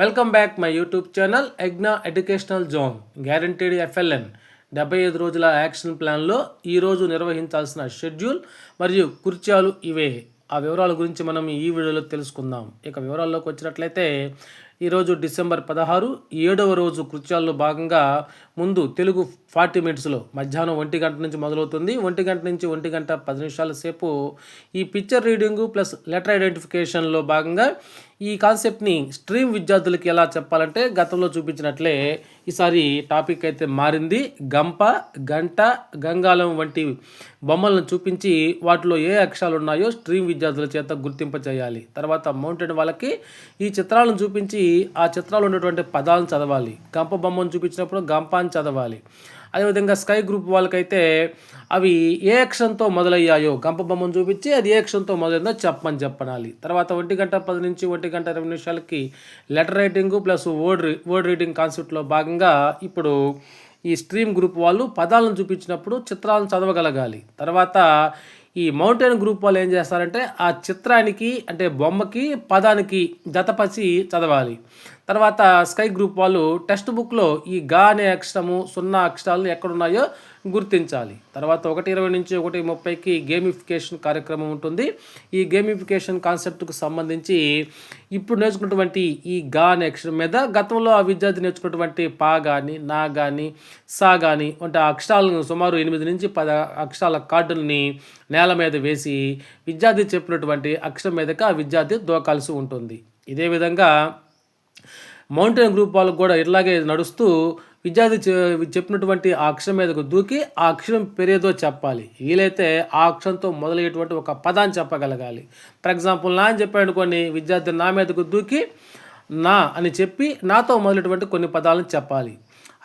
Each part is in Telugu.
Welcome back my YouTube channel ఎగ్నా educational zone guaranteed FLN డెబ్బై ఐదు రోజుల యాక్షన్ ప్లాన్లో ఈరోజు నిర్వహించాల్సిన షెడ్యూల్ మరియు కుర్చాలు ఇవే. ఆ వివరాల గురించి మనం ఈ వీడియోలో తెలుసుకుందాం. ఇక వివరాల్లోకి వచ్చినట్లయితే ఈరోజు డిసెంబర్ పదహారు ఏడవ రోజు కృత్యాల్లో భాగంగా ముందు తెలుగు ఫార్టీ మినిట్స్లో మధ్యాహ్నం ఒంటి గంట నుంచి మొదలవుతుంది. ఒంటి గంట నుంచి ఒంటి గంట పది నిమిషాల సేపు ఈ పిక్చర్ రీడింగు ప్లస్ లెటర్ ఐడెంటిఫికేషన్లో భాగంగా ఈ కాన్సెప్ట్ని స్ట్రీమ్ విద్యార్థులకి ఎలా చెప్పాలంటే గతంలో చూపించినట్లే ఈసారి టాపిక్ అయితే మారింది. గంప గంట గంగాలం వంటి బొమ్మలను చూపించి వాటిలో ఏ అక్షరాలు ఉన్నాయో స్ట్రీమ్ విద్యార్థుల చేత గుర్తింప చేయాలి. తర్వాత మౌంటెన్ వాళ్ళకి ఈ చిత్రాలను చూపించి ఆ చిత్రాలు ఉన్నటువంటి పదాలను చదవాలి. గంప బొమ్మను చూపించినప్పుడు గంప అని చదవాలి. అదేవిధంగా స్కై గ్రూప్ వాళ్ళకైతే అవి ఏ అక్షరంతో మొదలయ్యాయో గంప బొమ్మను చూపించి అది ఏ అక్షరంతో మొదలైందో చెప్పమని చెప్పనాలి. తర్వాత ఒంటి గంట పది నుంచి ఒంటి గంట ఇరవై నిమిషాలకి letter writing plus word word reading కాన్సెప్ట్లో భాగంగా ఇప్పుడు ఈ స్ట్రీమ్ గ్రూప్ వాళ్ళు పదాలను చూపించినప్పుడు చిత్రాలను చదవగలగాలి. తర్వాత ఈ మౌంటైన్ గ్రూప్ వాళ్ళు ఏం చేస్తారంటే ఆ చిత్రానికి అంటే బొమ్మకి పదానికి జతపసి చదవాలి. తర్వాత స్కై గ్రూప్ వాళ్ళు టెక్స్ట్ బుక్లో ఈ గా అనే అక్షరము సున్నా అక్షరాలు ఎక్కడున్నాయో గుర్తించాలి. తర్వాత ఒకటి ఇరవై నుంచి ఒకటి ముప్పైకి గేమిఫికేషన్ కార్యక్రమం ఉంటుంది. ఈ గేమిఫికేషన్ కాన్సెప్ట్కు సంబంధించి ఇప్పుడు నేర్చుకున్నటువంటి ఈ గా అనే అక్షరం మీద గతంలో ఆ విద్యార్థి నేర్చుకున్నటువంటి పా కానీ నా కానీ సా కానీ వంటి ఆ అక్షరాలను సుమారు ఎనిమిది నుంచి పది అక్షరాల కార్డుల్ని నేల మీద వేసి విద్యార్థి చెప్పినటువంటి అక్షరం మీదకి ఆ విద్యార్థి దోకాల్సి ఉంటుంది. ఇదే విధంగా మౌంటైన్ గ్రూప్ వాళ్ళకు కూడా ఇట్లాగే నడుస్తూ విద్యార్థి చెప్పినటువంటి ఆ అక్షరం మీదకు దూకి ఆ అక్షరం పేరేదో చెప్పాలి. వీలైతే ఆ అక్షరంతో మొదలయ్యేటువంటి ఒక పదాన్ని చెప్పగలగాలి. ఫర్ ఎగ్జాంపుల్ నా అని చెప్పాడు కొన్ని విద్యార్థి నా మీదకు దూకి నా అని చెప్పి నాతో మొదలైనటువంటి కొన్ని పదాలను చెప్పాలి.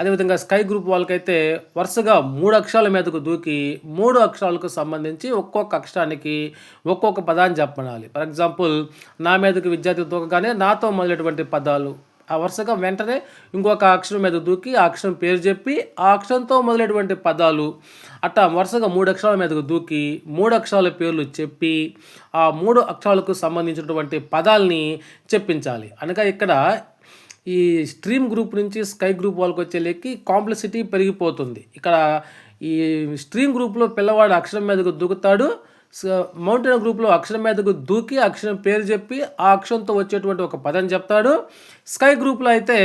అదేవిధంగా స్కై గ్రూప్ వాళ్ళకైతే వరుసగా మూడు అక్షరాల మీదకు దూకి మూడు అక్షరాలకు సంబంధించి ఒక్కొక్క అక్షరానికి ఒక్కొక్క పదాన్ని చెప్పనాలి. ఫర్ ఎగ్జాంపుల్ నా మీదకి విద్యార్థి దూకగానే నాతో మొదలైనటువంటి పదాలు. ఆ వరుసగా వెంటనే ఇంకొక అక్షరం మీద దూకి ఆ అక్షరం పేరు చెప్పి ఆ అక్షరంతో మొదలైనటువంటి పదాలు అట్టా వరుసగా మూడు అక్షరాల మీదకు దూకి మూడు అక్షరాల పేర్లు చెప్పి ఆ మూడు అక్షరాలకు సంబంధించినటువంటి పదాలని చెప్పించాలి. అనగా ఇక్కడ ఈ స్ట్రీమ్ గ్రూప్ నుంచి స్కై గ్రూప్ వాళ్ళకి వచ్చేలేకి కాంప్లెక్సిటీ పెరిగిపోతుంది. ఇక్కడ ఈ స్ట్రీమ్ గ్రూప్లో పిల్లవాడు అక్షరం మీదకు దూకుతాడు మౌంటైన్ గ్రూప్లో అక్షరం మీదకు దూకి అక్షరం పేరు చెప్పి ఆ అక్షరంతో వచ్చేటువంటి ఒక పదం చెప్తాడు. స్కై గ్రూప్లో అయితే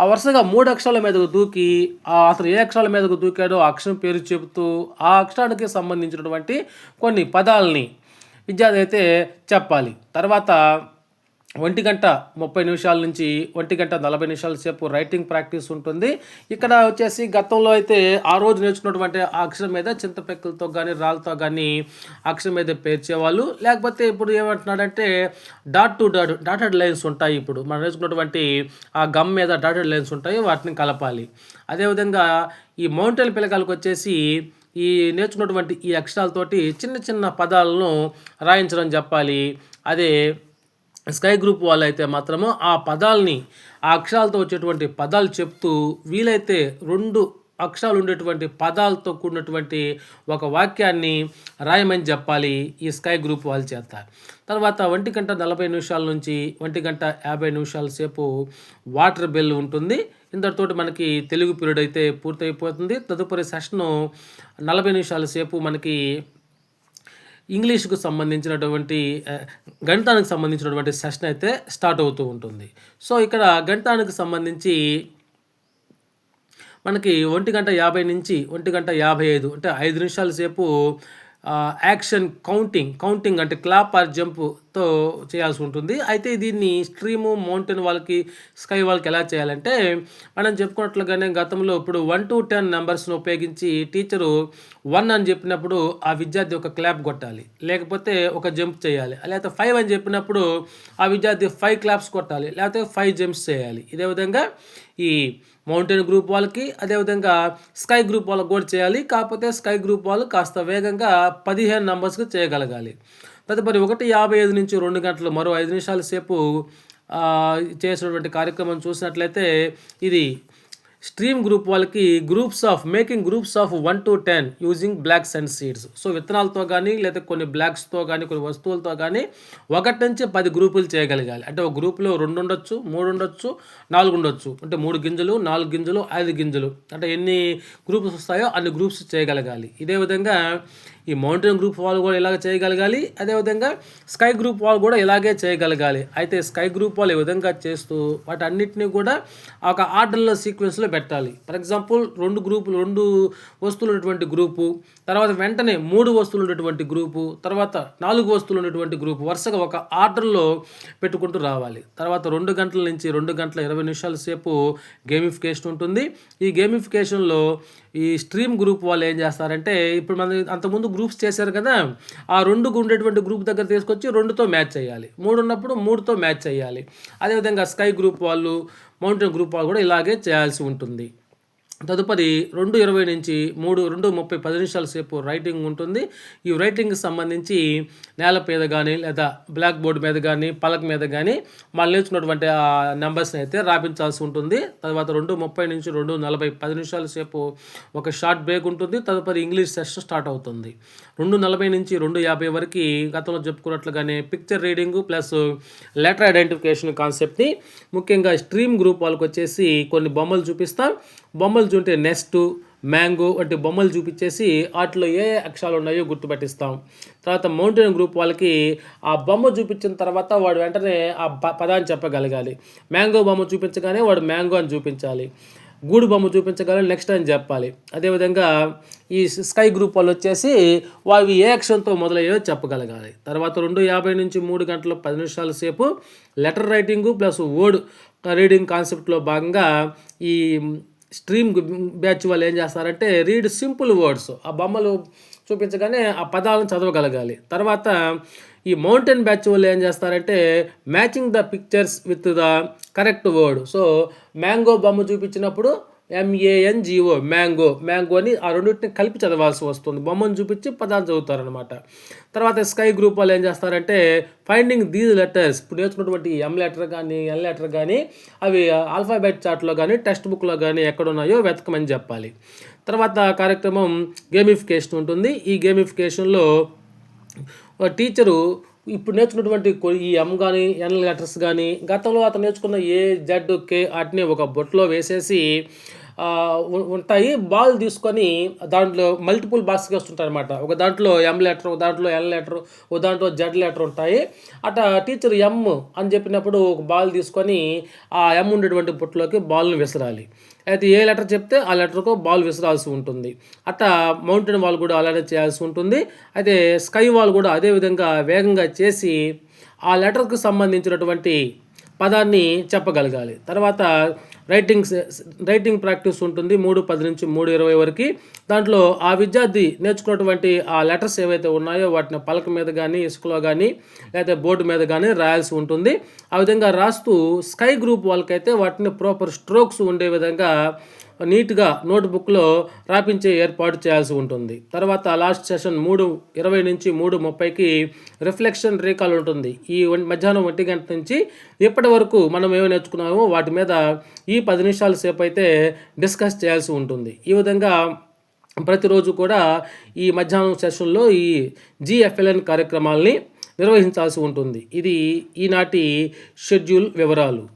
ఆ వరుసగా మూడు అక్షరాల మీదకు దూకి ఆ అసలు ఏ అక్షరాల మీదకు దూకాడో ఆ అక్షరం పేరు చెబుతూ ఆ అక్షరానికి సంబంధించినటువంటి కొన్ని పదాలని విద్యార్థి అయితే చెప్పాలి. తర్వాత ఒంటి గంట ముప్పై నిమిషాల నుంచి ఒంటి గంట నలభై నిమిషాల సేపు రైటింగ్ ప్రాక్టీస్ ఉంటుంది. ఇక్కడ వచ్చేసి గతంలో అయితే ఆ రోజు నేర్చుకున్నటువంటి ఆ అక్షరం మీద చింతపెక్కలతో కానీ రాళ్ళతో కానీ అక్షరం మీద పేర్చేవాళ్ళు. లేకపోతే ఇప్పుడు ఏమంటున్నాడంటే dot to dot dotted lines ఉంటాయి ఇప్పుడు. మనం నేర్చుకున్నటువంటి ఆ గమ్ మీద డాటెడ్ లైన్స్ ఉంటాయి వాటిని కలపాలి. అదేవిధంగా ఈ మౌంటైన్ పిల్లకాయలకు వచ్చేసి ఈ నేర్చుకున్నటువంటి ఈ అక్షరాలతోటి చిన్న చిన్న పదాలను రాయించడం చెప్పాలి. అదే స్కై గ్రూప్ వాళ్ళు అయితే మాత్రము ఆ పదాలని ఆ అక్షరాలతో వచ్చేటువంటి పదాలు చెప్తూ వీలైతే రెండు అక్షరాలు ఉండేటువంటి పదాలతో కూడినటువంటి ఒక వాక్యాన్ని రాయమని చెప్పాలి ఈ స్కై గ్రూప్ వాళ్ళ చేత. తర్వాత ఒంటి గంట నలభై నిమిషాల నుంచి ఒంటి గంట యాభై నిమిషాల సేపు వాటర్ బిల్ ఉంటుంది. ఇంతటితోటి మనకి తెలుగు పీరియడ్ అయితే పూర్తయిపోతుంది. తదుపరి సెషను నలభై నిమిషాల సేపు మనకి ఇంగ్లీష్కు సంబంధించినటువంటి గణితానికి సంబంధించినటువంటి సెషన్ అయితే స్టార్ట్ అవుతూ ఉంటుంది. సో ఇక్కడ గణితానికి సంబంధించి మనకి ఒంటి గంట యాభై నుంచి ఒంటి గంట యాభై ఐదు అంటే ఐదు నిమిషాల సేపు యాక్షన్ కౌంటింగ్ కౌంటింగ్ అంటే క్లాప్ ఆర్ జంప్ తో చేయాల్సి ఉంటుంది. అయితే దీన్ని స్ట్రీము మౌంటైన్ వాళ్ళకి స్కై వాళ్ళకి ఎలా చేయాలంటే మనం చెప్పుకున్నట్లుగానే గతంలో ఇప్పుడు వన్ టు టెన్ నెంబర్స్ను ఉపయోగించి టీచరు వన్ అని చెప్పినప్పుడు ఆ విద్యార్థి ఒక క్లాప్ కొట్టాలి. లేకపోతే ఒక జంప్ చేయాలి. లేకపోతే ఫైవ్ అని చెప్పినప్పుడు ఆ విద్యార్థి ఫైవ్ క్లాప్స్ కొట్టాలి. లేకపోతే ఫైవ్ జంప్స్ చేయాలి. ఇదే విధంగా ఈ మౌంటైన్ గ్రూప్ వాళ్ళకి అదేవిధంగా స్కై గ్రూప్ వాళ్ళకి కూడా చేయాలి. కాకపోతే స్కై గ్రూప్ వాళ్ళు కాస్త వేగంగా పదిహేను నంబర్స్కి చేయగలగాలి. తదుపరి ఒకటి యాభై ఐదు నుంచి రెండు గంటలు మరో ఐదు నిమిషాల సేపు చేసినటువంటి కార్యక్రమం చూసినట్లయితే ఇది స్ట్రీమ్ గ్రూప్ వాళ్ళకి groups of making groups of one to ten using blocks and seeds so విత్తనాలతో కానీ లేదా కొన్ని బ్లాక్స్తో కానీ కొన్ని వస్తువులతో కానీ ఒకటి నుంచి పది గ్రూపులు చేయగలగాలి. అంటే ఒక గ్రూప్లో రెండు ఉండొచ్చు మూడు ఉండొచ్చు నాలుగు ఉండొచ్చు. అంటే మూడు గింజలు నాలుగు గింజలు ఐదు గింజలు. అంటే ఎన్ని గ్రూప్స్ వస్తాయో అన్ని గ్రూప్స్ చేయగలగాలి. ఇదే విధంగా ఈ మౌంటైన్ గ్రూప్ వాళ్ళు కూడా ఇలాగ చేయగలగాలి. అదేవిధంగా స్కై గ్రూప్ వాళ్ళు కూడా ఇలాగే చేయగలగాలి. అయితే స్కై గ్రూప్ వాళ్ళు ఈ విధంగా చేస్తూ వాటన్నిటిని కూడా ఒక ఆర్డర్లో సీక్వెన్స్లో పెట్టాలి. ఫర్ ఎగ్జాంపుల్ రెండు గ్రూపులు రెండు వస్తువులు ఉన్నటువంటి గ్రూపు తర్వాత వెంటనే మూడు వస్తువులు ఉన్నటువంటి గ్రూపు తర్వాత నాలుగు వస్తువులు ఉన్నటువంటి గ్రూపు వరుసగా ఒక ఆర్డర్లో పెట్టుకుంటూ రావాలి. తర్వాత రెండు గంటల నుంచి రెండు గంటల ఇరవై నిమిషాల సేపు గేమిఫికేషన్ ఉంటుంది. ఈ గేమిఫికేషన్లో ఈ స్ట్రీమ్ గ్రూప్ వాళ్ళు ఏం చేస్తారంటే ఇప్పుడు మన అంతకుముందు గ్రూప్స్ చేశారు కదా ఆ రెండుకు ఉండేటువంటి గ్రూప్ దగ్గర తీసుకొచ్చి రెండుతో మ్యాచ్ చేయాలి. మూడు ఉన్నప్పుడు మూడుతో మ్యాచ్ చేయాలి. అదేవిధంగా స్కై గ్రూప్ వాళ్ళు మౌంటైన్ గ్రూప్ వాళ్ళు కూడా ఇలాగే చేయాల్సి ఉంటుంది. తదుపరి రెండు ఇరవై నుంచి మూడు రెండు ముప్పై పది నిమిషాల సేపు రైటింగ్ ఉంటుంది. ఈ రైటింగ్కి సంబంధించి నేల మీద కానీ లేదా బ్లాక్ బోర్డ్ మీద కానీ పలక మీద కానీ మళ్ళీ నేర్చుకున్నటువంటి ఆ నెంబర్స్ని అయితే రాపించాల్సి ఉంటుంది. తర్వాత రెండు ముప్పై నుంచి రెండు నలభై పది నిమిషాల సేపు ఒక షార్ట్ బ్రేక్ ఉంటుంది. తదుపరి ఇంగ్లీష్ సెషన్ స్టార్ట్ అవుతుంది. రెండు నలభై నుంచి రెండు యాభై వరకు గతంలో చెప్పుకున్నట్లుగానే picture reading plus letter identification కాన్సెప్ట్ని ముఖ్యంగా స్ట్రీమ్ గ్రూప్ వాళ్ళకి వచ్చేసి కొన్ని బొమ్మలు చూపిస్తాం. బొమ్మలు చూంటే నెస్ట్ మ్యాంగో వంటి బొమ్మలు చూపించేసి వాటిలో ఏ అక్షరాలు ఉన్నాయో గుర్తుపెట్టిస్తాం. తర్వాత మౌంటైన్ గ్రూప్ వాళ్ళకి ఆ బొమ్మ చూపించిన తర్వాత వాడు వెంటనే ఆ పదాన్ని చెప్పగలగాలి. మ్యాంగో బొమ్మ చూపించగానే వాడు మ్యాంగో అని చూపించాలి. గూడు బొమ్మ చూపించగలని నెక్స్ట్ అని చెప్పాలి. అదేవిధంగా ఈ స్కై గ్రూప్ వాళ్ళు వచ్చేసి వావి ఏ అక్షరంతో మొదలయ్యో చెప్పగలగాలి. తర్వాత రెండు యాభై నుంచి మూడు గంటల పది నిమిషాల సేపు letter writing plus word reading కాన్సెప్ట్లో భాగంగా ఈ స్ట్రీమ్ బ్యాచ్ వాళ్ళు ఏం చేస్తారంటే రీడ్ సింపుల్ వర్డ్స్. ఆ బొమ్మలు చూపించగానే ఆ పదాలను చదవగలగాలి. తర్వాత ఈ మౌంటైన్ బ్యాచ్ వాళ్ళు ఏం చేస్తారంటే matching the pictures with the correct word. So mango బొమ్మ చూపించినప్పుడు M A N G O mango mango అని ఆ రెండింటిని కలిపి చదవాల్సి వస్తుంది. బొమ్మను చూపించి పదాలు చదువుతారనమాట తర్వాత స్కై గ్రూప్ వాళ్ళు ఏం చేస్తారంటే ఫైండింగ్ దీస్ లెటర్స్ ఇప్పుడు నేర్చుకున్నటువంటి ఎం లెటర్ కానీ ఎల్ లెటర్ కానీ అవి ఆల్ఫాబెట్ చార్ట్లో కానీ టెక్స్ట్ బుక్లో కానీ ఎక్కడ ఉన్నాయో వెతకమని చెప్పాలి. తర్వాత కార్యక్రమం గేమిఫికేషన్ ఉంటుంది. ఈ గేమిఫికేషన్లో టీచరు ఇప్పుడు నేర్చుకున్నటువంటి ఈ ఎం కానీ ఎన్ లెటర్స్ కానీ గతంలో అతను నేర్చుకున్న ఏ జెడ్ కే వాటిని ఒక బొట్లో వేసేసి ఉంటాయి. బాల్ తీసుకొని దాంట్లో మల్టిపుల్ బాస్కెట్స్ ఉంటాయి అనమాట ఒక దాంట్లో ఎం లెటర్ ఒక దాంట్లో ఎల్ లెటర్ ఒక దాంట్లో జెడ్ లెటర్ ఉంటాయి. అట్లా టీచర్ ఎమ్ అని చెప్పినప్పుడు ఒక బాల్ తీసుకొని ఆ ఎమ్ ఉండేటువంటి పుట్టులోకి బాల్ని విసరాలి. అయితే ఏ లెటర్ చెప్తే ఆ లెటర్కు బాల్ విసరాల్సి ఉంటుంది. అట్లా మౌంటైన్ వాల్ కూడా అలానే చేయాల్సి ఉంటుంది. అయితే స్కై వాల్ కూడా అదే విధంగా వేగంగా చేసి ఆ లెటర్కు సంబంధించినటువంటి పదాన్ని చెప్పగలగాలి. తర్వాత రైటింగ్ రైటింగ్ ప్రాక్టీస్ ఉంటుంది మూడు పది నుంచి మూడు ఇరవై వరకు. దాంట్లో ఆ విద్యార్థి నేర్చుకున్నటువంటి ఆ లెటర్స్ ఏవైతే ఉన్నాయో వాటిని పలక మీద కానీ ఇసుకలో కానీ లేకపోతే బోర్డు మీద కానీ రాయాల్సి ఉంటుంది. ఆ విధంగా రాస్తూ స్కై గ్రూప్ వాళ్ళకైతే వాటిని ప్రాపర్ స్ట్రోక్స్ ఉండే విధంగా నీట్గా నోట్బుక్లో రాపించే ఏర్పాటు చేయాల్సి ఉంటుంది. తర్వాత లాస్ట్ సెషన్ మూడు ఇరవై నుంచి మూడు ముప్పైకి రిఫ్లెక్షన్ రీకాల్ ఉంటుంది. ఈ మధ్యాహ్నం ఒంటి గంట నుంచి ఇప్పటి వరకు మనం ఏమి నేర్చుకున్నామో వాటి మీద ఈ పది నిమిషాల సేపు అయితే డిస్కస్ చేయాల్సి ఉంటుంది. ఈ విధంగా ప్రతిరోజు కూడా ఈ మధ్యాహ్నం సెషన్లో ఈ జిఎఫ్ఎల్ఎన్ కార్యక్రమాల్ని నిర్వహించాల్సి ఉంటుంది. ఇది ఈనాటి షెడ్యూల్ వివరాలు.